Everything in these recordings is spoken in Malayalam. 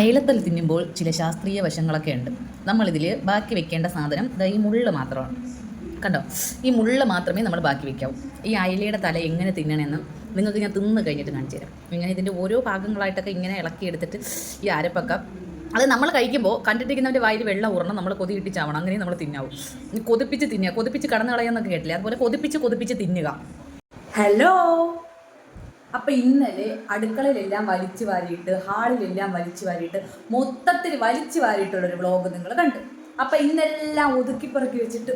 അയലത്തൽ തിന്നുമ്പോൾ ചില ശാസ്ത്രീയ വശങ്ങളൊക്കെ ഉണ്ട്. നമ്മളിതിൽ ബാക്കി വെക്കേണ്ട സാധനം ഈ മുള്ള് മാത്രമാണ്. കണ്ടോ? ഈ മുള്ള മാത്രമേ നമ്മൾ ബാക്കി വെക്കാവൂ. ഈ അയലയുടെ തല എങ്ങനെ തിന്നണമെന്ന് നിങ്ങൾക്ക് ഞാൻ തിന്ന് കഴിഞ്ഞിട്ട് കാണിച്ചു തരാം. ഇങ്ങനെ ഇതിന്റെ ഓരോ ഭാഗങ്ങളായിട്ടൊക്കെ ഇങ്ങനെ ഇളക്കി എടുത്തിട്ട് ഈ അരപ്പൊക്കെ. അത് നമ്മൾ കഴിക്കുമ്പോൾ കണ്ടിട്ടിരിക്കുന്നവന്റെ വായിൽ വെള്ളം ഉറണം നമ്മൾ കൊതി ചാവണം. അങ്ങനെ നമ്മൾ തിന്നാവും. കൊതിപ്പിച്ച് തിന്നുക. കൊതിപ്പിച്ച് കടന്നു കളയാന്നൊക്കെ കേട്ടില്ലേ? അതുപോലെ കൊതിപ്പിച്ച് കൊതിപ്പിച്ച് തിന്നുക. ഹലോ അപ്പൊ ഇന്നലെ അടുക്കളയിലെല്ലാം വലിച്ചു വാരിയിട്ട് ഹാളിലെല്ലാം വലിച്ചു വാരിയിട്ട് മൊത്തത്തിൽ വലിച്ചു വാരിയിട്ടുള്ള ഒരു വ്ളോഗ് നിങ്ങൾ കണ്ടു. അപ്പൊ ഇന്നെല്ലാം ഒതുക്കി പെറുക്കി വെച്ചിട്ട്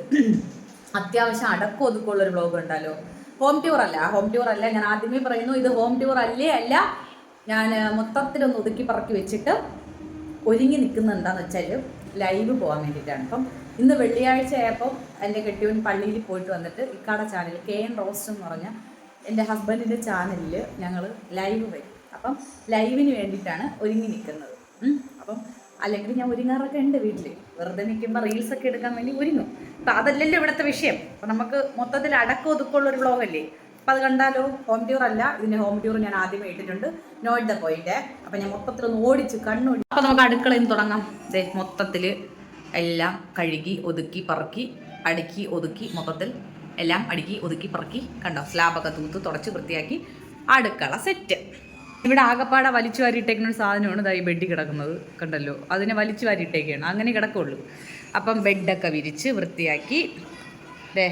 അത്യാവശ്യം അടക്കം ഒതുക്കമുള്ള ഒരു വ്ളോഗ് ഉണ്ടല്ലോ ഹോം ടൂർ അല്ല. ഹോം ടൂർ അല്ല. ഞാൻ ആദ്യമേ പറയുന്നു ഇത് ഹോം ടൂർ അല്ലേ അല്ല. ഞാൻ മൊത്തത്തിലൊന്ന് ഒതുക്കി പറക്കി വെച്ചിട്ട് ഒരുങ്ങി നിൽക്കുന്നത് എന്താണെന്ന് വെച്ചാൽ ലൈവ് പോകാൻ വേണ്ടിയിട്ടാണ്. അപ്പം ഇന്ന് വെള്ളിയാഴ്ച ആയപ്പോൾ എന്റെ കെട്ടിയവൻ പള്ളിയിൽ പോയിട്ട് വന്നിട്ട് ഇക്കാട ചാനൽ കെ എൻ റോസ്റ്റ് എന്ന് പറഞ്ഞ എന്റെ ഹസ്ബൻഡിന്റെ ചാനലിൽ ഞങ്ങൾ ലൈവ് വരും. അപ്പം ലൈവിന് വേണ്ടിയിട്ടാണ് ഒരുങ്ങി നിൽക്കുന്നത്. അപ്പം അല്ലെങ്കിൽ ഞാൻ ഒരുങ്ങാറൊക്കെ ഉണ്ട് വീട്ടിൽ വെറുതെ നിൽക്കുമ്പോൾ റീൽസൊക്കെ എടുക്കാൻ വേണ്ടി ഒരുങ്ങും. അപ്പം അതല്ലല്ലോ ഇവിടുത്തെ വിഷയം. അപ്പം നമുക്ക് മൊത്തത്തിൽ അടക്കം ഒതുക്കമുള്ളൊരു വ്ളോഗല്ലേ? അപ്പം അത് കണ്ടാലോ? ഹോം ടൂർ അല്ല. ഇതിന്റെ ഹോം ടൂർ ഞാൻ ആദ്യമേ ഇട്ടിട്ടുണ്ട്. Note the point. അപ്പം ഞാൻ മൊത്തത്തിൽ ഒന്ന് ഓടിച്ച് കണ്ണോടി അപ്പം നമുക്ക് അടുക്കളയിൽ നിന്ന് തുടങ്ങാം. ദേ മൊത്തത്തിൽ എല്ലാം കഴുകി ഒതുക്കി പറക്കി അടുക്കി ഒതുക്കി മൊത്തത്തിൽ എല്ലാം അടുക്കി ഒതുക്കി പറക്കി കണ്ടോ സ്ലാബൊക്കെ തൂത്ത് തുടച്ച് വൃത്തിയാക്കി അടുക്കള സെറ്റ്. ഇവിടെ ആകപ്പാടെ വലിച്ചു വാരിയിട്ടേക്കുന്ന ഒരു സാധനമാണ് ഇതായി ബെഡ് കിടക്കുന്നത് കണ്ടല്ലോ. അതിനെ വലിച്ചു വാരിയിട്ടേക്കാണ്. അങ്ങനെ കിടക്കുള്ളൂ. അപ്പം ബെഡൊക്കെ വിരിച്ച് വൃത്തിയാക്കി ദേ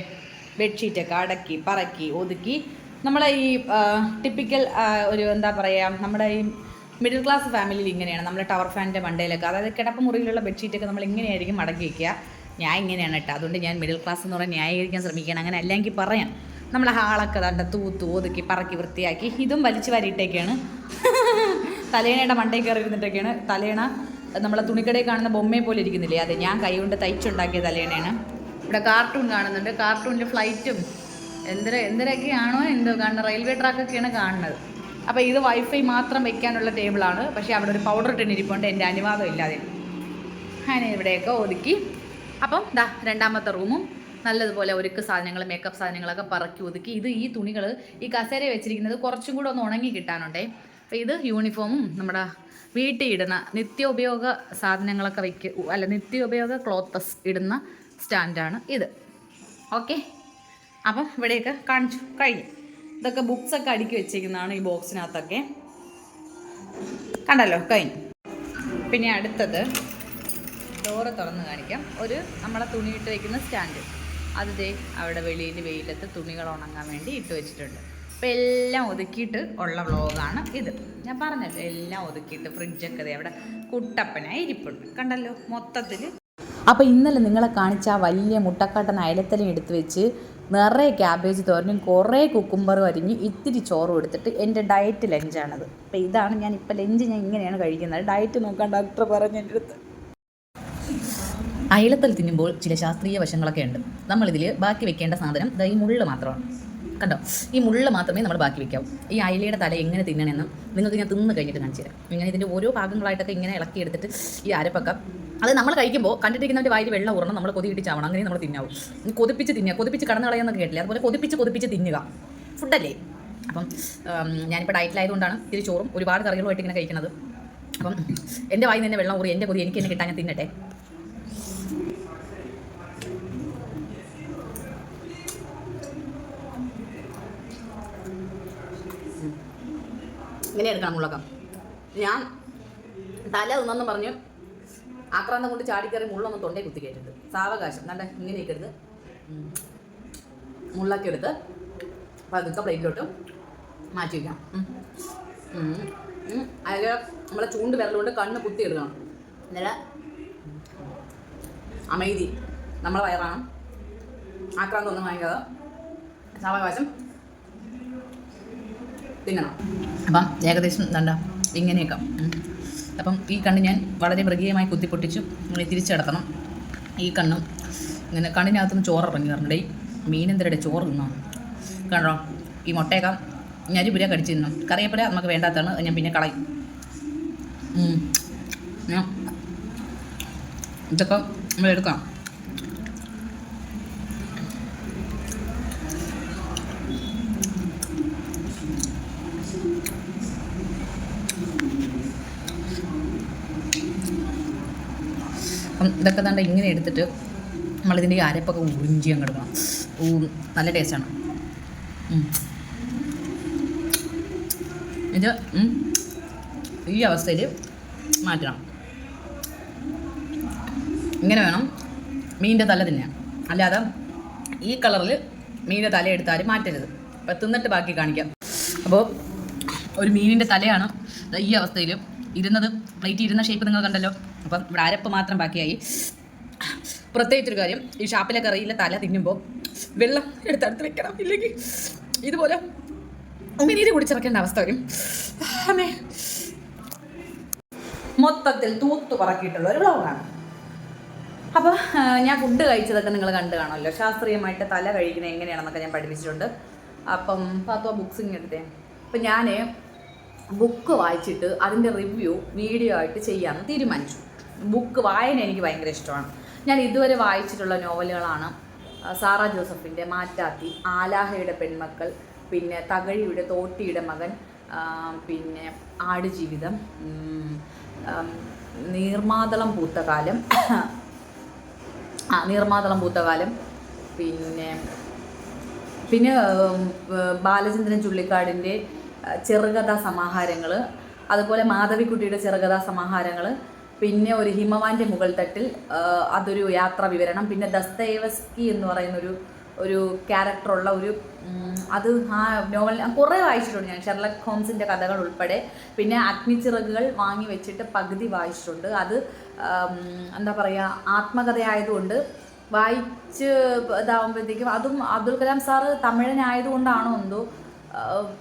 ബെഡ്ഷീറ്റൊക്കെ അടക്കി പറക്കി ഒതുക്കി. നമ്മളെ ഈ ടിപ്പിക്കൽ ഒരു എന്താ പറയുക നമ്മുടെ ഈ മിഡിൽ ക്ലാസ് ഫാമിലിയിൽ ഇങ്ങനെയാണ്. നമ്മൾ ടവർ ഫാനിന്റെ മണ്ടയിലൊക്കെ. അതായത് കിടപ്പ് മുറിയിലുള്ള ബെഡ്ഷീറ്റൊക്കെ നമ്മൾ ഇങ്ങനെയായിരിക്കും മടക്കി വയ്ക്കുക ഞാൻ ഇങ്ങനെയാണ് കേട്ടോ. അതുകൊണ്ട് ഞാൻ മിഡിൽ ക്ലാസ് എന്ന് പറഞ്ഞാൽ ന്യായീകരിക്കാൻ ശ്രമിക്കണം അങ്ങനെ അല്ലെങ്കിൽ പറയാം. നമ്മളെ ഹാളൊക്കെ തണ്ട തൂത്തു ഒതുക്കി പറക്കി വൃത്തിയാക്കി ഇതും വലിച്ചു വാരിയിട്ടേക്കാണ്. തലേണയുടെ മണ്ടയിൽ കയറി ഇരുന്നിട്ടൊക്കെയാണ് തലേണ നമ്മളെ തുണിക്കടയിൽ കാണുന്ന ബൊമ്മയെ പോലെ ഇരിക്കുന്നില്ലേ? അതെ ഞാൻ കൈകൊണ്ട് തയ്ച്ചുണ്ടാക്കിയ തലേണയാണ്. ഇവിടെ കാർട്ടൂൺ കാണുന്നുണ്ട്. കാർട്ടൂണിൽ ഫ്ലൈറ്റും എന്തര എന്തരൊക്കെയാണോ എന്തോ കാണുന്നത്? റെയിൽവേ ട്രാക്കൊക്കെയാണ് കാണുന്നത്. അപ്പോൾ ഇത് വൈഫൈ മാത്രം വെക്കാനുള്ള ടേബിളാണ് പക്ഷേ അവിടെ ഒരു പൗഡർ ടിന്നിരിപ്പുണ്ട് എന്റെ അനുവാദം ഇല്ലാതെ അങ്ങനെ ഇവിടെയൊക്കെ ഒതുക്കി അപ്പം ദാ രണ്ടാമത്തെ റൂമും നല്ലതുപോലെ ഒരുക്ക് സാധനങ്ങൾ മേക്കപ്പ് സാധനങ്ങളൊക്കെ പറക്കി ഒതുക്കി. ഇത് ഈ തുണികൾ ഈ കസേര വെച്ചിരിക്കുന്നത് കുറച്ചും കൂടെ ഒന്ന് ഉണങ്ങി കിട്ടാനുണ്ടേ. അപ്പോൾ ഇത് യൂണിഫോമും നമ്മുടെ വീട്ടിൽ ഇടുന്ന നിത്യോപയോഗ സാധനങ്ങളൊക്കെ വയ്ക്ക അല്ല നിത്യോപയോഗ ക്ലോത്തസ് ഇടുന്ന സ്റ്റാൻഡാണ് ഇത്. ഓക്കെ അപ്പം ഇവിടെയൊക്കെ കാണിച്ചു കഴിഞ്ഞു. ഇതൊക്കെ ബുക്സൊക്കെ അടുക്കി വെച്ചിരിക്കുന്നതാണ് ഈ ബോക്സിനകത്തൊക്കെ കണ്ടല്ലോ കഴിഞ്ഞു. പിന്നെ അടുത്തത് ഡോറ് തുറന്ന് കാണിക്കാം. ഒരു നമ്മളെ തുണി ഇട്ട് വെക്കുന്ന സ്റ്റാൻഡ് അത് ദേ അവിടെ വെളിയിൽ വെയിലത്ത് തുണികൾ ഉണങ്ങാൻ വേണ്ടി ഇട്ട് വെച്ചിട്ടുണ്ട്. അപ്പോൾ എല്ലാം ഒതുക്കിയിട്ട് ഉള്ള വ്ളോഗാണ് ഇത്. ഞാൻ പറഞ്ഞല്ലോ എല്ലാം ഒതുക്കിയിട്ട് ഫ്രിഡ്ജൊക്കെ ദേ അവിടെ കുട്ടപ്പനായി ഇരിപ്പുണ്ട്. കണ്ടല്ലോ മൊത്തത്തിൽ അപ്പോൾ ഇന്നലെ നിങ്ങളെ കാണിച്ച ആ വലിയ മുട്ടക്കാട്ടൻ അയലത്തലം എടുത്ത് വെച്ച് നിറയെ ക്യാബേജ് തോരനും കുറേ കുക്കുംബറും അരിഞ്ഞ് ഇത്തിരി ചോറും എടുത്തിട്ട് എന്റെ ഡയറ്റ് ലഞ്ചാണത് അപ്പോൾ ഇതാണ് ഞാൻ ഇപ്പോൾ ലഞ്ച് ഞാൻ ഇങ്ങനെയാണ് കഴിക്കുന്നത്. ഡയറ്റ് നോക്കാൻ ഡോക്ടർ പറഞ്ഞു എന്റെ അടുത്ത്. അയലത്തൽ തിന്നുമ്പോൾ ചില ശാസ്ത്രീയ വശങ്ങളൊക്കെ ഉണ്ട്. നമ്മളിതിൽ ബാക്കി വെക്കേണ്ട സാധനം ഈ മുള്ള് മാത്രമാണ്. കണ്ടോ? ഈ മുള്ള് മാത്രമേ നമ്മൾ ബാക്കി വെക്കാവൂ. ഈ അയലയുടെ തല എങ്ങനെ തിന്നണമെന്ന് നിങ്ങൾക്ക് ഞാൻ തിന്ന് കഴിഞ്ഞിട്ട് കാണിച്ചു തരാം. ഇങ്ങനെ ഇതിന്റെ ഓരോ ഭാഗങ്ങളായിട്ടൊക്കെ ഇങ്ങനെ ഇളക്കി എടുത്തിട്ട് ഈ അരപ്പൊക്കെ അത് നമ്മൾ കഴിക്കുമ്പോൾ കണ്ടിട്ടിരിക്കുന്നവന്റെ വായിൽ വെള്ളം ഉറണം നമ്മൾ കൊതിയിട്ട് ചാവണം അങ്ങനെ നമ്മൾ തിന്നാവും. കൊതിപ്പിച്ച് തിന്നുക. കൊതിപ്പിച്ച് കടന്നു കളയാന്നൊക്കെ കേട്ടില്ലേ. അതുപോലെ കൊതിപ്പിച്ച് കൊതിപ്പിച്ച് തിന്നുക. ഫുഡല്ലേ? അപ്പം ഞാനിപ്പോൾ ഡയറ്റിലായതുകൊണ്ടാണ് ഇത് ചോറും ഒരുപാട് കറികളുമായിട്ട് ഇങ്ങനെ കഴിക്കുന്നത് അപ്പം എന്റെ വായിൽ നിന്ന് വെള്ളം ഊറി എന്റെ കൊതി എനിക്ക് തന്നെ കിട്ടാൻ ഞാൻ തിന്നട്ടെ? ഇങ്ങനെ എടുക്കണം മുള്ളക്കം ഞാൻ തല തിന്നെന്ന് പറഞ്ഞ് ആക്രാന്തം കൊണ്ട് ചാടിക്കറി മുള്ളൊന്നും തൊണ്ടേ കുത്തി കയറ്റരുത് സാവകാശം. നല്ല ഇങ്ങനെ ഇരിക്കരുത് ഉം. മുള്ളൊക്കെ എടുത്ത് പതുക്കെ പ്ലേറ്റിലോട്ട് മാറ്റി വയ്ക്കാം. അതിൽ നമ്മളെ ചൂണ്ട് വിരലുകൊണ്ട് കണ്ണ് കുത്തി എടുക്കണം. എന്നിട്ട് അമൈതി നമ്മളെ വയറാണ്. ആക്രാന്തം ഒന്നും വാങ്ങിക്കാതെ. സാവകാശം. തിന്നണം. അപ്പം ഏകദേശം എന്താ ഇങ്ങനെയൊക്കെ. അപ്പം ഈ കണ്ണ് ഞാൻ വളരെ മൃഗീയമായി കുത്തിപ്പൊട്ടിച്ചു. ഇങ്ങനെ തിരിച്ചു കിടക്കണം ഈ കണ്ണും ഇങ്ങനെ കണ്ണിനകത്തുനിന്ന് ചോറ് ഇറങ്ങി പറഞ്ഞിടേ മീനെന്തരയുടെ ചോറ് തിന്നാണ് കണ്ടോ? ഈ മുട്ടയൊക്കെ ഞരിപുര കടിച്ചു തിന്നു. കറിയപ്പുര നമുക്ക് വേണ്ടാത്തതാണ്. ഞാൻ പിന്നെ കളയും. ഇതൊക്കെ നമ്മൾ എടുക്കാം. ഇതൊക്കെ തന്നെ ഇങ്ങനെ എടുത്തിട്ട് നമ്മളിതിന്റെ ഈ അരപ്പൊക്കെ ഉറിഞ്ചി അങ്ങ് എടുക്കണം. നല്ല ടേസ്റ്റാണ്. ഇത് ഈ അവസ്ഥയിൽ മാറ്റണം. ഇങ്ങനെ വേണം മീനിന്റെ തല തിന്നാൻ. അല്ലാതെ ഈ കളറിൽ മീനിന്റെ തല എടുത്താൽ മാറ്റരുത്. അപ്പം തിന്നിട്ട് ബാക്കി കാണിക്കാം. അപ്പോൾ ഒരു മീനിന്റെ തലയാണ് ഈ അവസ്ഥയിൽ ഇരുന്നത്. പ്ലേറ്റ് ഇരുന്ന ഷേപ്പ് നിങ്ങൾ കണ്ടല്ലോ. അപ്പം ഇവിടെ അരപ്പ് മാത്രം ബാക്കിയായി. പ്രത്യേകിച്ചൊരു കാര്യം ഈ ഷാപ്പിലെ കറിയിലെ തല തിന്നുമ്പോൾ വെള്ളം എടുത്തടുത്ത് വെക്കണം. ഇല്ലെങ്കിൽ ഇതുപോലെ ഉമിനീര് കുടിച്ചിറക്കേണ്ട അവസ്ഥ വരും. അമ്മേ. മൊത്തത്തിൽ തൂത്തു പറക്കിയിട്ടുള്ള ഒരു വ്ളോഗാണ്. അപ്പോൾ ഞാൻ ഫുഡ് കഴിച്ചതൊക്കെ നിങ്ങൾ കണ്ടു കാണുമല്ലോ. ശാസ്ത്രീയമായിട്ട് തല കഴിക്കുന്നത് എങ്ങനെയാണെന്നൊക്കെ ഞാൻ പഠിപ്പിച്ചിട്ടുണ്ട്. അപ്പം പാത്തോ ബുക്സിങ് എടുത്തേ. അപ്പം ഞാൻ ബുക്ക് വായിച്ചിട്ട് അതിന്റെ റിവ്യൂ വീഡിയോ ആയിട്ട് ചെയ്യാമെന്ന് തീരുമാനിച്ചു. ബുക്ക് വായന എനിക്ക് ഭയങ്കര ഇഷ്ടമാണ്. ഞാൻ ഇതുവരെ വായിച്ചിട്ടുള്ള നോവലുകളാണ് സാറ ജോസഫിന്റെ മാറ്റാത്തി ആലാഹയുടെ പെൺമക്കൾ പിന്നെ തകഴിയുടെ തോട്ടിയുടെ മകൻ പിന്നെ ആടുജീവിതം നീർമാതളം പൂത്തകാലം ആ നീർമാതളം പൂത്തകാലം പിന്നെ പിന്നെ ബാലചന്ദ്രൻ ചുള്ളിക്കാടിന്റെ ചെറുകഥാ സമാഹാരങ്ങൾ അതുപോലെ മാധവിക്കുട്ടിയുടെ ചെറുകഥാ സമാഹാരങ്ങൾ പിന്നെ ഒരു ഹിമവാന്റെ മുകൾ തട്ടിൽ അതൊരു യാത്രാ വിവരണം. പിന്നെ ദസ്തയേവസ്കി എന്ന് പറയുന്ന ഒരു ഒരു ക്യാരക്ടറുള്ള ഒരു അത് ആ നോവൽ കുറേ വായിച്ചിട്ടുണ്ട് ഞാൻ. ഷെർലക് ഹോംസിന്റെ കഥകൾ ഉൾപ്പെടെ. പിന്നെ അഗ്നിച്ചിറകുകൾ വാങ്ങി വെച്ചിട്ട് പകുതി വായിച്ചിട്ടുണ്ട്. അത് എന്താ പറയുക ആത്മകഥയായതുകൊണ്ട് വായിച്ച് ഇതാവുമ്പോഴത്തേക്കും അതും അബ്ദുൽ കലാം സാറ് തമിഴനായതുകൊണ്ടാണോ എന്തോ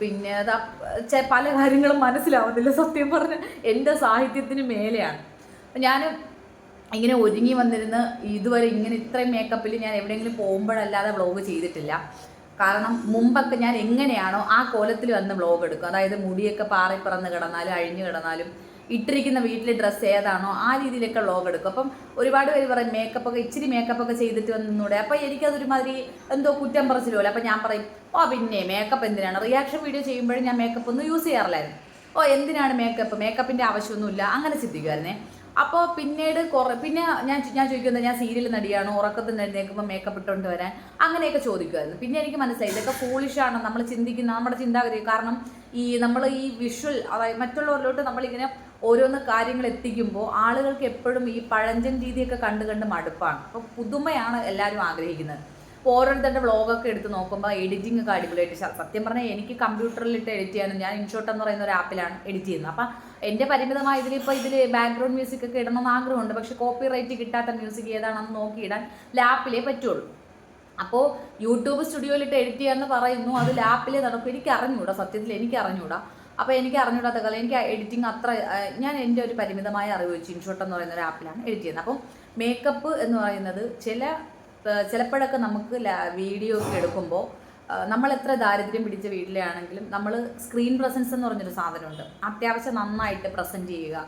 പിന്നെ പല കാര്യങ്ങളും മനസ്സിലാവുന്നില്ല. സത്യം പറഞ്ഞ എന്റെ സാഹിത്യത്തിന് മേലെയാണ്. ഞാൻ ഇങ്ങനെ ഒരുങ്ങി വന്നിരുന്ന് ഇതുവരെ ഇങ്ങനെ ഇത്രയും മേക്കപ്പിൽ ഞാൻ എവിടെയെങ്കിലും പോകുമ്പോഴല്ലാതെ വ്ളോഗ് ചെയ്തിട്ടില്ല. കാരണം മുമ്പൊക്കെ ഞാൻ എങ്ങനെയാണോ ആ കോലത്തിൽ വന്ന് വ്ളോഗ് എടുക്കും. അതായത് മുടിയൊക്കെ പാറി പറന്ന് കിടന്നാലും അഴിഞ്ഞു കിടന്നാലും ഇട്ടിരിക്കുന്ന വീട്ടിലെ ഡ്രസ്സ് ഏതാണോ ആ രീതിയിലൊക്കെ വ്ളോഗ് എടുക്കും. അപ്പം ഒരുപാട് പേര് പറയും മേക്കപ്പ് ഒക്കെ ഇച്ചിരി മേക്കപ്പ് ഒക്കെ ചെയ്തിട്ട് വന്നൂടെ. അപ്പം എനിക്കതൊരുമാതിരി എന്തോ കുറ്റം പറച്ചിലുമല്ലോ അപ്പം ഞാൻ പറയും ഓ പിന്നെ മേക്കപ്പ് എന്തിനാണ്? റിയാക്ഷൻ വീഡിയോ ചെയ്യുമ്പോഴും ഞാൻ മേക്കപ്പ് ഒന്നും യൂസ് ചെയ്യാറില്ലായിരുന്നു. ഓ എന്തിനാണ് മേക്കപ്പ് മേക്കപ്പിന്റെ ആവശ്യമൊന്നുമില്ല. അങ്ങനെ ചിന്തിക്കുമായിരുന്നേ അപ്പോൾ പിന്നീട് കുറേ പിന്നെ ഞാൻ ഞാൻ ചോദിക്കുന്നത് ഞാൻ സീരിയൽ നടിയാണ്? ഉറക്കത്തിൽ നിന്ന് എഴുന്നേൽക്കുമ്പോൾ മേക്കപ്പ് ഇട്ടുകൊണ്ട് വരാൻ? അങ്ങനെയൊക്കെ ചോദിക്കുമായിരുന്നു പിന്നെ എനിക്ക് മനസ്സിലായി ഇതൊക്കെ ഫോളിഷാണ് നമ്മൾ ചിന്തിക്കുന്ന നമ്മുടെ ചിന്താഗതി. കാരണം ഈ നമ്മൾ ഈ വിഷ്വൽ അതായത് മറ്റുള്ളവരിലോട്ട് നമ്മളിങ്ങനെ ഓരോന്ന് കാര്യങ്ങൾ എത്തിക്കുമ്പോൾ ആളുകൾക്ക് എപ്പോഴും ഈ പഴഞ്ചൻ രീതിയൊക്കെ കണ്ട് കണ്ട് മടുപ്പാണ്. അപ്പോൾ പുതുമയാണ് എല്ലാവരും ആഗ്രഹിക്കുന്നത്. അപ്പോൾ ഓരോരുത്തരുടെ വ്ളോഗൊക്കെ എടുത്ത് നോക്കുമ്പോൾ എഡിറ്റിംഗ് ഒക്കെ അടിപൊളിയായിട്ട് സത്യം പറഞ്ഞാൽ എനിക്ക് കമ്പ്യൂട്ടറിലിട്ട് എഡിറ്റ് ചെയ്യാനും ഞാൻ ഇൻഷോട്ട് എന്ന് പറയുന്ന ഒരു ആപ്പിലാണ് എഡിറ്റ് ചെയ്യുന്നത്. അപ്പം എന്റെ പരിമിതമായ ഇതിൽ ഇപ്പോൾ ഇതിൽ ബാക്ക്ഗ്രൗണ്ട് മ്യൂസിക് ഒക്കെ ഇടണമെന്ന് ആഗ്രഹമുണ്ട്. പക്ഷേ കോപ്പി റൈറ്റ് കിട്ടാത്ത മ്യൂസിക് ഏതാണെന്ന് നോക്കിയിടാൻ ലാപ്പിലേ പറ്റുള്ളൂ. അപ്പോൾ യൂട്യൂബ് സ്റ്റുഡിയോയിലിട്ട് എഡിറ്റ് ചെയ്യാന്ന് പറയുന്നു. അത് ലാപ്പിലേ നടക്കും. എനിക്ക് അറിഞ്ഞൂടാ. സത്യത്തിൽ എനിക്ക് അറിഞ്ഞൂടാ. അപ്പോൾ എനിക്ക് അറിഞ്ഞൂടാത്ത കാലം. എനിക്ക് എഡിറ്റിംഗ് അത്ര ഞാൻ എന്റെ ഒരു പരിമിതമായ അറിവ് വെച്ച് ഇൻഷോട്ട് എന്ന് പറയുന്ന ഒരു ആപ്പിലാണ് എഡിറ്റ് ചെയ്യുന്നത്. അപ്പം മേക്കപ്പ് എന്ന് പറയുന്നത് ചില ചിലപ്പോഴൊക്കെ നമുക്ക് വീഡിയോ ഒക്കെ എടുക്കുമ്പോൾ നമ്മൾ എത്ര ദാരിദ്ര്യം പിടിച്ച വീട്ടിലാണെങ്കിലും നമ്മൾ സ്ക്രീൻ പ്രസൻസ് എന്ന് പറഞ്ഞൊരു സാധനമുണ്ട്. അത്യാവശ്യം നന്നായിട്ട് പ്രസന്റ് ചെയ്യുക.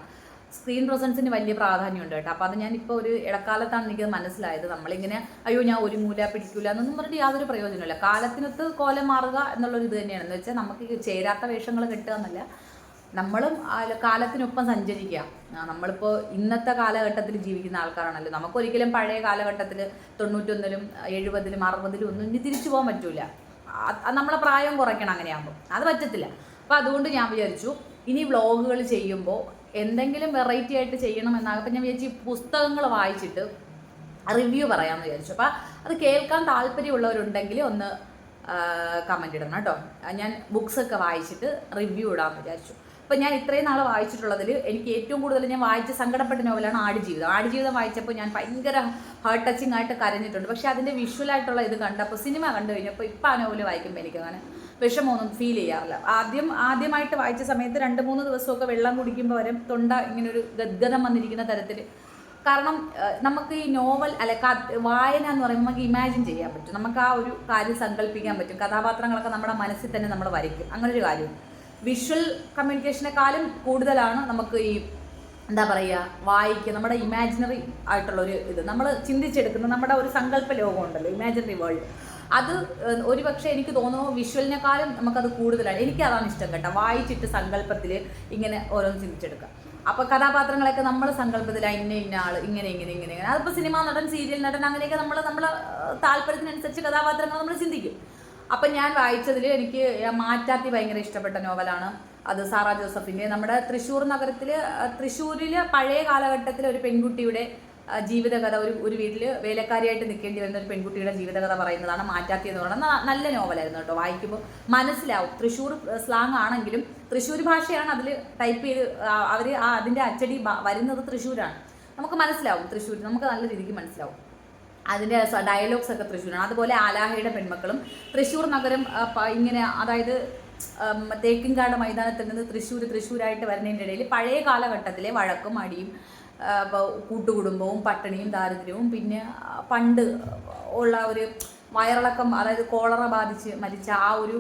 സ്ക്രീൻ പ്രസൻസിന് വലിയ പ്രാധാന്യമുണ്ട് കേട്ടോ. അപ്പോൾ അത് ഞാനിപ്പോൾ ഒരു ഇടക്കാലത്താണ് എനിക്കത് മനസ്സിലായത്. നമ്മളിങ്ങനെ അയ്യോ ഞാൻ ഒരു മൂല പിടിക്കില്ല എന്നൊന്നും പറഞ്ഞിട്ട് യാതൊരു പ്രയോജനമില്ല കാലത്തിനൊത്ത് കോലം മാറുക എന്നുള്ളൊരു ഇത് തന്നെയാണ്. എന്ന് വെച്ചാൽ നമുക്ക് ചേരാത്ത വേഷങ്ങൾ കിട്ടുക എന്നല്ല. നമ്മളും കാലത്തിനൊപ്പം സഞ്ചരിക്കുക. നമ്മളിപ്പോൾ ഇന്നത്തെ കാലഘട്ടത്തിൽ ജീവിക്കുന്ന ആൾക്കാരാണല്ലോ. നമുക്കൊരിക്കലും പഴയ കാലഘട്ടത്തിൽ തൊണ്ണൂറ്റൊന്നിലും എഴുപതിലും അറുപതിലും ഒന്നും ഇനി തിരിച്ചു പോകാൻ പറ്റൂല. നമ്മളെ പ്രായം കുറയ്ക്കണം അങ്ങനെയാകുമ്പോൾ അത് പറ്റത്തില്ല. അപ്പോൾ അതുകൊണ്ട് ഞാൻ വിചാരിച്ചു ഇനി വ്ളോഗുകൾ ചെയ്യുമ്പോൾ എന്തെങ്കിലും വെറൈറ്റി ആയിട്ട് ചെയ്യണം എന്നാകുമ്പോൾ ഞാൻ വിചാരിച്ചു പുസ്തകങ്ങൾ വായിച്ചിട്ട് റിവ്യൂ പറയാമെന്ന് വിചാരിച്ചു. അപ്പോൾ അത് കേൾക്കാൻ താല്പര്യമുള്ളവരുണ്ടെങ്കിൽ ഒന്ന് കമന്റ് ഇടണം കേട്ടോ. ഞാൻ ബുക്സൊക്കെ വായിച്ചിട്ട് റിവ്യൂ ഇടാമെന്ന് വിചാരിച്ചു. അപ്പോൾ ഞാൻ ഇത്രയും നാൾ വായിച്ചിട്ടുള്ളതിൽ എനിക്ക് ഏറ്റവും കൂടുതൽ ഞാൻ വായിച്ച സങ്കടപ്പെട്ട നോവലാണ് ആടുജീവിതം. ആടുജീവിതം വായിച്ചപ്പോൾ ഞാൻ ഭയങ്കര ഹാർട്ട് ടച്ചിങ് ആയിട്ട് കരഞ്ഞിട്ടുണ്ട്. പക്ഷേ അതിന്റെ വിഷ്വലായിട്ടുള്ള ഇത് കണ്ടപ്പോൾ സിനിമ കണ്ടു കഴിഞ്ഞപ്പോൾ ഇപ്പം ആ നോവൽ വായിക്കുമ്പോൾ എനിക്ക് എനിക്കങ്ങനെ വിഷമമൊന്നും ഫീൽ ചെയ്യാറില്ല. ആദ്യം ആദ്യമായിട്ട് വായിച്ച സമയത്ത് രണ്ട് മൂന്ന് ദിവസമൊക്കെ വെള്ളം കുടിക്കുമ്പോൾ വരെ തൊണ്ട ഇങ്ങനെ ഒരു ഗദ്ഗതം വന്നിരിക്കുന്ന തരത്തിൽ കാരണം നമുക്ക് ഈ നോവൽ അല്ലെ വായന എന്ന് പറയുമ്പോൾ നമുക്ക് ഇമാജിൻ ചെയ്യാൻ പറ്റും. നമുക്ക് ആ ഒരു കാര്യം സങ്കല്പിക്കാൻ പറ്റും. കഥാപാത്രങ്ങളൊക്കെ നമ്മുടെ മനസ്സിൽ തന്നെ നമ്മൾ വരയ്ക്കും. അങ്ങനൊരു കാര്യം വിഷ്വൽ കമ്മ്യൂണിക്കേഷനെക്കാളും കൂടുതലാണ് നമുക്ക് ഈ എന്താ പറയുക വായിക്കുക. നമ്മുടെ ഇമാജിനറി ആയിട്ടുള്ള ഒരു ഇത്. നമ്മൾ ചിന്തിച്ചെടുക്കുന്ന നമ്മുടെ ഒരു സങ്കല്പ ലോകമുണ്ടല്ലോ ഇമാജിനറി വേൾഡ് അത് ഒരു പക്ഷേ എനിക്ക് തോന്നുന്നു വിഷ്വലിനെക്കാളും നമുക്കത് കൂടുതലാണ്. എനിക്ക് അതാണ് ഇഷ്ടം കേട്ടോ. വായിച്ചിട്ട് സങ്കല്പത്തിൽ ഇങ്ങനെ ഓരോന്ന് ചിന്തിച്ചെടുക്കുക. അപ്പോൾ കഥാപാത്രങ്ങളൊക്കെ നമ്മൾ സങ്കല്പത്തിൽ ഇന്ന ഇന്ന ആൾ ഇങ്ങനെ ഇങ്ങനെ ഇങ്ങനെ ഇങ്ങനെ. അതിപ്പോൾ സിനിമാ നടൻ സീരിയൽ നടൻ അങ്ങനെയൊക്കെ നമ്മൾ നമ്മളെ താല്പര്യത്തിനനുസരിച്ച് കഥാപാത്രങ്ങൾ നമ്മൾ ചിന്തിക്കും. അപ്പം ഞാൻ വായിച്ചതിൽ എനിക്ക് മാറ്റാത്തി ഭയങ്കര ഇഷ്ടപ്പെട്ട നോവലാണ് അത് സാറ ജോസഫിന്റെ നമ്മുടെ തൃശ്ശൂർ നഗരത്തിൽ തൃശ്ശൂരിൽ പഴയ കാലഘട്ടത്തിൽ ഒരു പെൺകുട്ടിയുടെ ജീവിതകഥ ഒരു ഒരു വീട്ടിൽ വേലക്കാരിയായിട്ട് നിൽക്കേണ്ടി വരുന്ന ഒരു പെൺകുട്ടിയുടെ ജീവിതകഥ പറയുന്നതാണ് മാറ്റാത്തി എന്ന് പറയുന്നത്. നല്ല നോവലായിരുന്നു കേട്ടോ. വായിക്കുമ്പോൾ മനസ്സിലാവും. തൃശ്ശൂർ സ്ലാങ് ആണെങ്കിലും തൃശ്ശൂർ ഭാഷയാണ് അതിൽ ടൈപ്പ് ചെയ്ത് അവർ അതിന്റെ അച്ചടി വരുന്നത് തൃശ്ശൂരാണ്. നമുക്ക് മനസ്സിലാവും തൃശ്ശൂർ നമുക്ക് നല്ല രീതിക്ക് മനസ്സിലാവും. അതിന്റെ ഡയലോഗ്സ് ഒക്കെ തൃശ്ശൂരാണ്. അതുപോലെ ആലാഹയുടെ പെൺമക്കളും തൃശ്ശൂർ നഗരം ഇങ്ങനെ അതായത് തേക്കിൻകാട് മൈതാനത്തിൽ നിന്ന് തൃശ്ശൂർ തൃശ്ശൂരായിട്ട് വരുന്നതിന്റെ ഇടയിൽ പഴയ കാലഘട്ടത്തിലെ വഴക്കും അടിയും കൂട്ടുകുടുംബവും പട്ടിണിയും ദാരിദ്ര്യവും പിന്നെ പണ്ട് ഉള്ള ഒരു വയറിളക്കം അതായത് കോളറ ബാധിച്ച് മരിച്ച ആ ഒരു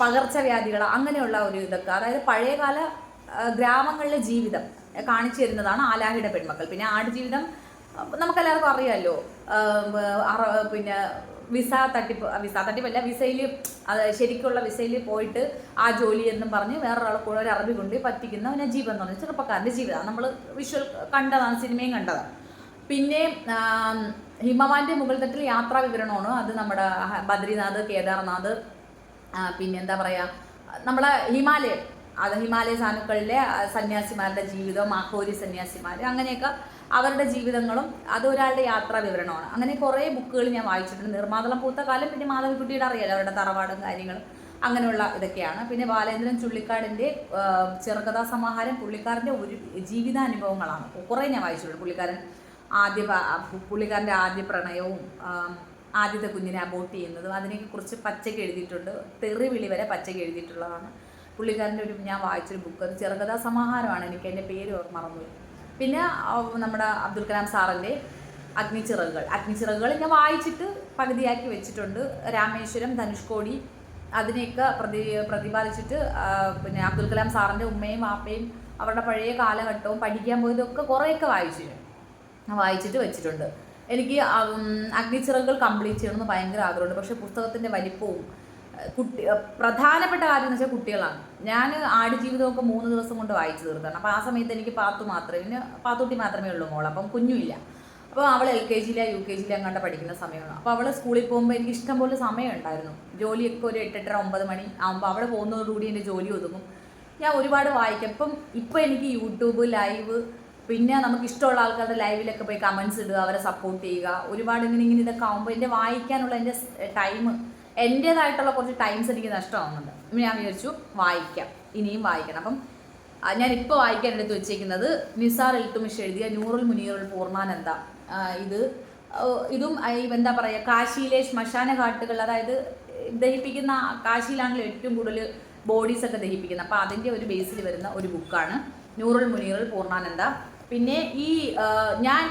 പകർച്ചവ്യാധികൾ അങ്ങനെയുള്ള ഒരു ഇതൊക്കെ അതായത് പഴയകാല ഗ്രാമങ്ങളിലെ ജീവിതം കാണിച്ചു തരുന്നതാണ് ആലാഹിയുടെ പെൺമക്കൾ. പിന്നെ ആടുജീവിതം നമുക്കെല്ലാവർക്കും അറിയാമല്ലോ പിന്നെ വിസ തട്ടിപ്പ് വിസ തട്ടിപ്പല്ല വിസയിൽ അത് ശരിക്കുള്ള വിസയിൽ പോയിട്ട് ആ ജോലി എന്നും പറഞ്ഞ് വേറൊരാളെ കൂടെ ഒരു അറബി കൊണ്ട് പറ്റിക്കുന്ന ജീവൻ എന്ന് പറഞ്ഞ ചെറുപ്പക്കാരന്റെ ജീവിതം. നമ്മൾ വിഷ്വൽ കണ്ടതാണ് സിനിമയും കണ്ടതാണ്. പിന്നെ ഹിമവാന്റെ മുകൾ തട്ടിൽ യാത്രാ വിവരണമാണ്. അത് നമ്മുടെ ബദ്രിനാഥ് കേദാർനാഥ് പിന്നെ എന്താ പറയുക നമ്മളെ ഹിമാലയം അത് ഹിമാലയ സാനുക്കളിലെ സന്യാസിമാരുടെ ജീവിതം മാഹോരി സന്യാസിമാർ അങ്ങനെയൊക്കെ അവരുടെ ജീവിതങ്ങളും അത് ഒരാളുടെ യാത്രാ വിവരണമാണ്. അങ്ങനെ കുറേ ബുക്കുകൾ ഞാൻ വായിച്ചിട്ടുണ്ട്. നിർമാതളം പൂത്ത കാലം പിന്നെ മാധവിക്കുട്ടിയുടെ അറിയാലോ അവരുടെ തറവാടും കാര്യങ്ങളും അങ്ങനെയുള്ള ഇതൊക്കെയാണ്. പിന്നെ ബാലേന്ദ്രൻ ചുള്ളിക്കാടിന്റെ ചെറുകഥാ സമാഹാരം പുള്ളിക്കാരന്റെ ഒരു ജീവിതാനുഭവങ്ങളാണ്. കുറേ ഞാൻ വായിച്ചിട്ടുണ്ട്. പുള്ളിക്കാരൻ ആദ്യ പുള്ളിക്കാരന്റെ ആദ്യ പ്രണയവും ആദ്യത്തെ കുഞ്ഞിനെ അബോട്ട് ചെയ്യുന്നതും അതിനെക്കുറിച്ച് കുറിച്ച് പച്ചയ്ക്ക് എഴുതിയിട്ടുണ്ട്. തെറിവിളി വരെ പച്ചയ്ക്ക് എഴുതിയിട്ടുള്ളതാണ്. പുള്ളിക്കാരന്റെ ഒരു ഞാൻ വായിച്ചൊരു ബുക്ക്. അത് ചെറുകഥാ സമാഹാരമാണ്. എനിക്ക് എന്റെ പേര് മറന്നു പിന്നെ നമ്മുടെ അബ്ദുൽ കലാം സാറിന്റെ അഗ്നിച്ചിറകുകൾ അഗ്നിച്ചിറകുകൾ ഞാൻ വായിച്ചിട്ട് പകുതിയാക്കി വെച്ചിട്ടുണ്ട്. രാമേശ്വരം ധനുഷ്കോടി അതിനെയൊക്കെ പ്രതി പ്രതിപാദിച്ചിട്ട് പിന്നെ അബ്ദുൽ കലാം സാറിന്റെ ഉമ്മയും വാപ്പയും അവരുടെ പഴയ കാലഘട്ടവും പഠിക്കാൻ പോയതൊക്കെ കുറേയൊക്കെ വായിച്ചു ഞാൻ. വായിച്ചിട്ട് വെച്ചിട്ടുണ്ട്. എനിക്ക് അഗ്നിച്ചിറകുകൾ കംപ്ലീറ്റ് ചെയ്യണമെന്ന് ഭയങ്കര ആഗ്രഹമുണ്ട്. പക്ഷേ പുസ്തകത്തിന്റെ വലിപ്പവും കുട്ടി പ്രധാനപ്പെട്ട കാര്യം എന്ന് വെച്ചാൽ കുട്ടികളാണ്. ഞാൻ ആടുജീവിതമൊക്കെ മൂന്ന് ദിവസം കൊണ്ട് വായിച്ചു തീർത്താണ് അപ്പോൾ ആ സമയത്ത് എനിക്ക് പാത്തു മാത്രമേ പിന്നെ പാത്തുട്ടി മാത്രമേ ഉള്ളൂ മോൾ അപ്പം കുഞ്ഞുമില്ല. അപ്പോൾ അവൾ എൽ കെ ജിയിലെ യു കെ ജിയിലെ അങ്ങാണ്ട് പഠിക്കുന്ന സമയമാണ്. അപ്പോൾ അവൾ സ്കൂളിൽ പോകുമ്പോൾ എനിക്ക് ഇഷ്ടംപോലെ സമയം ഉണ്ടായിരുന്നു ജോലിയൊക്കെ ഒരു എട്ടെട്ടര ഒമ്പത് മണി ആകുമ്പോൾ അവിടെ പോകുന്നതോടുകൂടി എന്റെ ജോലി ഒതുങ്ങും. ഞാൻ ഒരുപാട് വായിക്കും. ഇപ്പം ഇപ്പം എനിക്ക് യൂട്യൂബ് ലൈവ് പിന്നെ നമുക്ക് ഇഷ്ടമുള്ള ആൾക്കാരുടെ ലൈവിലൊക്കെ പോയി കമൻസ് ഇടുക അവരെ സപ്പോർട്ട് ചെയ്യുക. ഒരുപാട് ഇങ്ങനെ ഇങ്ങനെ ഇതൊക്കെ ആകുമ്പോൾ എന്റെ വായിക്കാനുള്ള എന്റെ ടൈം എന്റേതായിട്ടുള്ള കുറച്ച് ടൈംസ് എനിക്ക് നഷ്ടമാവുന്നുണ്ട്. ഞാൻ വിചാരിച്ചു വായിക്കാം. ഇനിയും വായിക്കണം. അപ്പം ഞാൻ ഇപ്പോൾ വായിക്കാൻ എടുത്ത് വെച്ചേക്കുന്നത് നിസാർ എൽത്തുമിഷ് എഴുതിയ നൂറുൽ മുനീറുൽ പൂർണാനന്ദ ഇത് ഇതും എന്താ പറയുക കാശിയിലെ ശ്മശാന കാട്ടുകൾ അതായത് ദഹിപ്പിക്കുന്ന കാശിയിലാണല്ലോ ഏറ്റവും കൂടുതൽ ബോഡീസ് ഒക്കെ ദഹിപ്പിക്കുന്നത്. അപ്പോൾ അതിന്റെ ഒരു ബേസിൽ വരുന്ന ഒരു ബുക്കാണ് നൂറുൽ മുനീറുൽ പൂർണാനന്ദ പിന്നെ ഈ ഞാൻ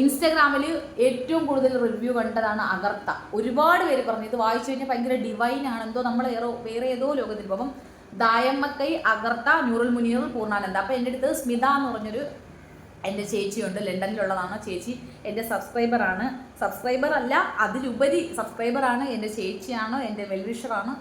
ഇൻസ്റ്റാഗ്രാമിൽ ഏറ്റവും കൂടുതൽ റിവ്യൂ കണ്ടതാണ് അഗർത്ത. ഒരുപാട് പേര് പറഞ്ഞു ഇത് വായിച്ചു കഴിഞ്ഞാൽ ഭയങ്കര ഡിവൈൻ ആണ്. എന്തോ നമ്മൾ ഏറോ വേറെ ഏതോ ലോകത്തിൽ അപ്പം ദായമ്മക്കൈ അഗർത്ത ന്യൂറൽ മുനിയർ പൂർണാനന്ദ. അപ്പം എന്റെ അടുത്ത് സ്മിത എന്ന് പറഞ്ഞൊരു എന്റെ ചേച്ചിയുണ്ട്. ലണ്ടനിലുള്ളതാണ് ചേച്ചി. എന്റെ സബ്സ്ക്രൈബറാണ് സബ്സ്ക്രൈബർ അല്ല അതിലുപരി സബ്സ്ക്രൈബറാണ് എന്റെ ചേച്ചിയാണ് എന്റെ വെൽവിഷറാണ്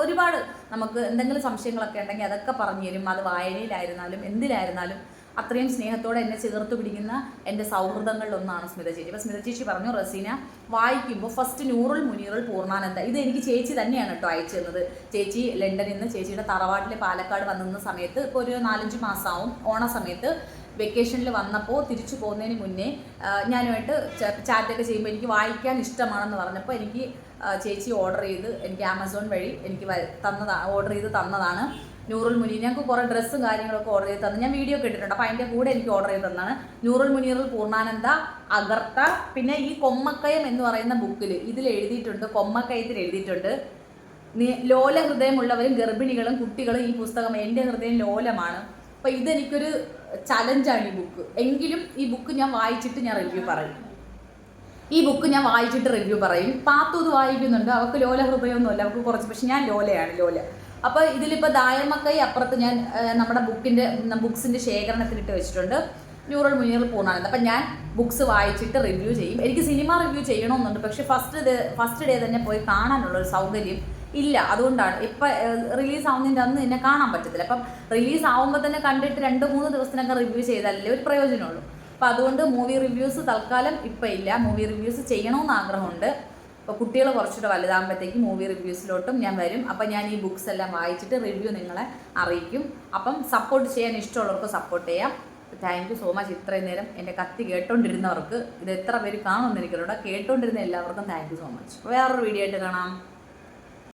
ഒരുപാട് നമുക്ക് എന്തെങ്കിലും സംശയങ്ങളൊക്കെ ഉണ്ടെങ്കിൽ അതൊക്കെ പറഞ്ഞു തരും. അത് വായനയിലായിരുന്നാലും എന്തിലായിരുന്നാലും. അത്രയും സ്നേഹത്തോടെ എന്നെ ചേർത്ത് പിടിക്കുന്ന എന്റെ സൗഹൃദങ്ങളിലൊന്നാണ് സ്മിത ചേച്ചി അപ്പോൾ സ്മിത ചേച്ചി പറഞ്ഞു റസീന വായിക്കുമ്പോൾ ഫസ്റ്റ് നൂറുൽ മുനീറുൽ പൂർണാനന്ദ. ഇത് എനിക്ക് ചേച്ചി തന്നെയാണ് കേട്ടോ അയച്ചു തന്നത്. ചേച്ചി ലണ്ടനിൽ നിന്ന് ചേച്ചിയുടെ തറവാട്ടിലെ പാലക്കാട് വന്നിരുന്ന സമയത്ത് ഇപ്പോൾ ഒരു നാലഞ്ച് മാസമാവും. ഓണ സമയത്ത് വെക്കേഷനിൽ വന്നപ്പോൾ തിരിച്ചു പോകുന്നതിന് മുന്നേ ഞാനുമായിട്ട് ചാറ്റൊക്കെ ചെയ്യുമ്പോൾ എനിക്ക് വായിക്കാൻ ഇഷ്ടമാണെന്ന് പറഞ്ഞപ്പോൾ എനിക്ക് ചേച്ചി ഓർഡർ ചെയ്ത് എനിക്ക് ആമസോൺ വഴി എനിക്ക് തന്നതാണ് ഓർഡർ ചെയ്ത് തന്നതാണ്. നൂറുൽ മുനീർ. ഞങ്ങൾക്ക് കുറേ ഡ്രസ്സും കാര്യങ്ങളൊക്കെ ഓർഡർ ചെയ്ത് തന്നു. ഞാൻ വീഡിയോ കേട്ടിട്ടുണ്ട് അപ്പോൾ അതിന്റെ കൂടെ എനിക്ക് ഓർഡർ ചെയ്ത് തന്നാണ്. നൂറുൽ മുനീറിൽ പൂർണാനന്ദ അഗർത്ത പിന്നെ ഈ കൊമ്മക്കയം എന്ന് പറയുന്ന ബുക്കിൽ ഇതിൽ എഴുതിയിട്ടുണ്ട് കൊമ്മക്കയത്തിൽ എഴുതിയിട്ടുണ്ട്. ലോല ഹൃദയമുള്ളവരും ഗർഭിണികളും കുട്ടികളും ഈ പുസ്തകം എന്റെ ഹൃദയം ലോലമാണ്. അപ്പോൾ ഇതെനിക്കൊരു ചലഞ്ചാണ് ഈ ബുക്ക് എങ്കിലും ഈ ബുക്ക് ഞാൻ വായിച്ചിട്ട് ഞാൻ റിവ്യൂ പറയും. ഈ ബുക്ക് ഞാൻ വായിച്ചിട്ട് റിവ്യൂ പറയും. പാത്തു ഇത് വായിക്കുന്നുണ്ട്. അവൾക്ക് ലോല ഹൃദയമൊന്നുമല്ല. അവൾക്ക് കുറച്ച് പക്ഷെ ഞാൻ ലോലയാണ് ലോല. അപ്പോൾ ഇതിലിപ്പോൾ ദായമക്കൈ അപ്പുറത്ത് ഞാൻ നമ്മുടെ ബുക്കിന്റെ ബുക്സിന്റെ ശേഖരണത്തിലിട്ട് വെച്ചിട്ടുണ്ട്. ന്യൂറൽ മുന്നിൽ പോകുന്നതാണ് അപ്പം ഞാൻ ബുക്സ് വായിച്ചിട്ട് റിവ്യൂ ചെയ്യും. എനിക്ക് സിനിമ റിവ്യൂ ചെയ്യണമെന്നുണ്ട്. പക്ഷേ ഫസ്റ്റ് ഫസ്റ്റ് ഡേ തന്നെ പോയി കാണാനുള്ള ഒരു സൗകര്യം ഇല്ല. അതുകൊണ്ടാണ് ഇപ്പം റിലീസ് ആവുന്നതിന്റെ അന്ന് എന്നെ കാണാൻ പറ്റത്തില്ല. അപ്പം റിലീസ് ആവുമ്പോൾ തന്നെ കണ്ടിട്ട് രണ്ട് മൂന്ന് ദിവസത്തിനൊക്കെ റിവ്യൂ ചെയ്താലല്ലേ ഒരു പ്രയോജനമുള്ളൂ. അപ്പം അതുകൊണ്ട് മൂവി റിവ്യൂസ് തൽക്കാലം ഇപ്പം ഇല്ല. മൂവി റിവ്യൂസ് ചെയ്യണമെന്ന് ആഗ്രഹമുണ്ട്. അപ്പോൾ കുട്ടികൾ കുറച്ചുകൂടെ വലുതാകുമ്പോഴത്തേക്ക് മൂവി റിവ്യൂസിലോട്ടും ഞാൻ വരും. അപ്പോൾ ഞാൻ ഈ ബുക്സ് എല്ലാം വായിച്ചിട്ട് റിവ്യൂ നിങ്ങളെ അറിയിക്കും. അപ്പം സപ്പോർട്ട് ചെയ്യാൻ ഇഷ്ടമുള്ളവർക്ക് സപ്പോർട്ട് ചെയ്യാം. താങ്ക് യു സോ മച്ച് ഇത്രയും നേരം എന്റെ കത്തി കേട്ടോണ്ടിരുന്നവർക്ക് ഇത് എത്ര പേര് കാണുമെന്ന് എനിക്കറിയൂടെ കേട്ടോണ്ടിരുന്ന എല്ലാവർക്കും താങ്ക് യു സോ മച്ച് വേറൊരു വീഡിയോ ആയിട്ട് കാണാം.